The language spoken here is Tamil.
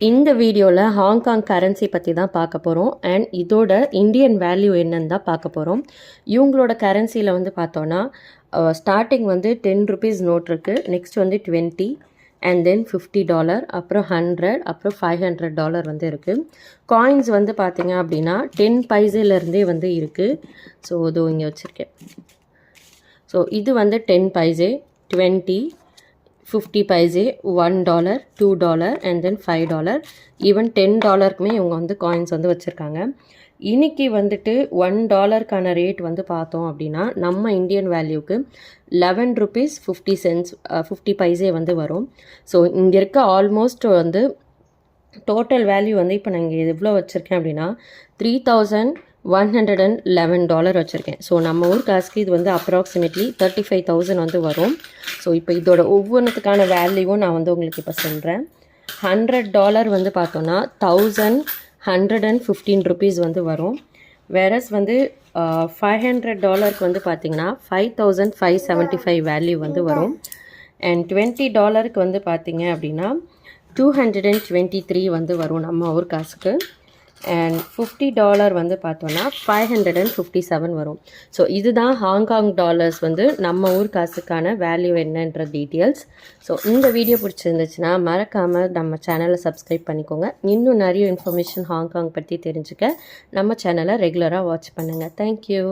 இந்த வீடியோவில் ஹாங்காங் கரன்சி பற்றி தான் பார்க்க போகிறோம் அண்ட் இதோட இந்தியன் வேல்யூ என்னன்னு தான் பார்க்க போகிறோம் இவங்களோட கரன்சியில் வந்து பார்த்தோன்னா ஸ்டார்டிங் வந்து டென் ருபீஸ் நோட் இருக்குது நெக்ஸ்ட் வந்து twenty and then fifty dollar அப்புறம் ஹண்ட்ரட் அப்புறம் ஃபைவ் ஹண்ட்ரட் டாலர் வந்து இருக்குது காயின்ஸ் வந்து பார்த்திங்க அப்படின்னா டென் பைசேலேருந்தே வந்து இருக்குது ஸோ இதோ இங்கே வச்சுருக்கேன். ஸோ இது வந்து ten paise twenty fifty paise one dollar two dollar and then five dollar even ten டாலருக்குமே இவங்க வந்து காயின்ஸ் வந்து வச்சுருக்காங்க. இன்னைக்கு வந்துட்டு ஒன் டாலருக்கான ரேட் வந்து பார்த்தோம் அப்படின்னா நம்ம Indian வேல்யூக்கு eleven rupees fifty cents fifty paise வந்து வரும். ஸோ இங்கே இருக்க ஆல்மோஸ்ட் வந்து டோட்டல் வேல்யூ வந்து இப்போ நான் இங்கே எவ்வளோ வச்சுருக்கேன் அப்படின்னா three thousand one hundred and eleven dollar வச்சுருக்கேன். ஸோ நம்ம ஊர் காசுக்கு இது வந்து அப்ராக்சிமேட்லி தேர்ட்டி ஃபைவ் தௌசண்ட் வந்து வரும். ஸோ இப்போ இதோட ஒவ்வொன்றுத்துக்கான வேல்யூவும் நான் வந்து உங்களுக்கு இப்போ சொல்கிறேன் ஹண்ட்ரட் டாலர் வந்து பார்த்தோன்னா thousand hundred and fifteen rupees வந்து வரும். வேரஸ் வந்து ஃபைவ் ஹண்ட்ரட் டாலருக்கு வந்து பார்த்தீங்கன்னா five thousand five seventy five value வந்து வரும். அண்ட் டுவெண்ட்டி டாலருக்கு வந்து பார்த்தீங்க அப்படின்னா two hundred and twenty three வந்து வரும் நம்ம ஊர் காசுக்கு அண்ட் ஃபிஃப்டி டாலர் வந்து பார்த்தோன்னா five hundred and fifty seven வரும். ஸோ இதுதான் ஹாங்காங் டாலர்ஸ் வந்து நம்ம ஊர் காசுக்கான வேல்யூ என்னன்ற டீட்டெயில்ஸ் ஸோ இந்த வீடியோ பிடிச்சிருந்துச்சுன்னா மறக்காமல் நம்ம சேனலை சப்ஸ்கிரைப் பண்ணிக்கோங்க. இன்னும் நிறைய இன்ஃபர்மேஷன் ஹாங்காங் பற்றி தெரிஞ்சுக்க நம்ம சேனலை ரெகுலராக வாட்ச் பண்ணுங்கள் தேங்க்யூ